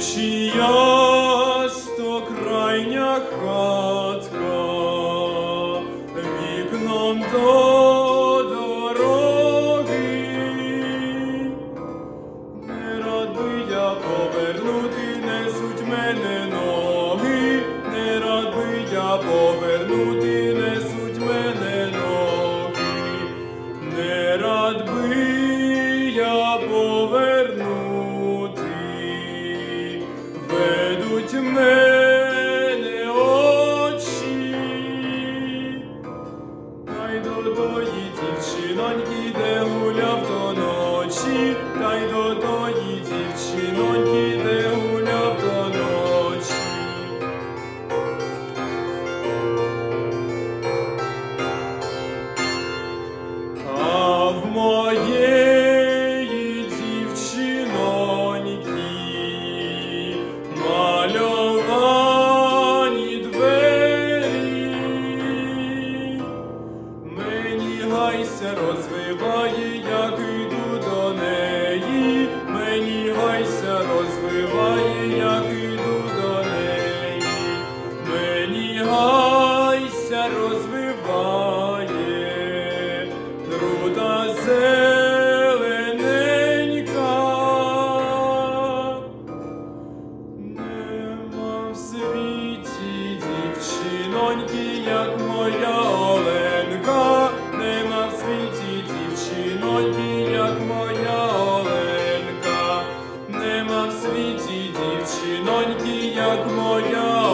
주시여 Від очі, та й до тої дівчиноньки, де гуляв до ночі, та й до тої дівчиноньки. гайся, розвиває, як йду до неї, мені гойся, розвиває, як іду до неї, мені гойся, розвиває, труда зелененька, нема в світі дівчиноньки, як моя. дівчиноньки, як моя.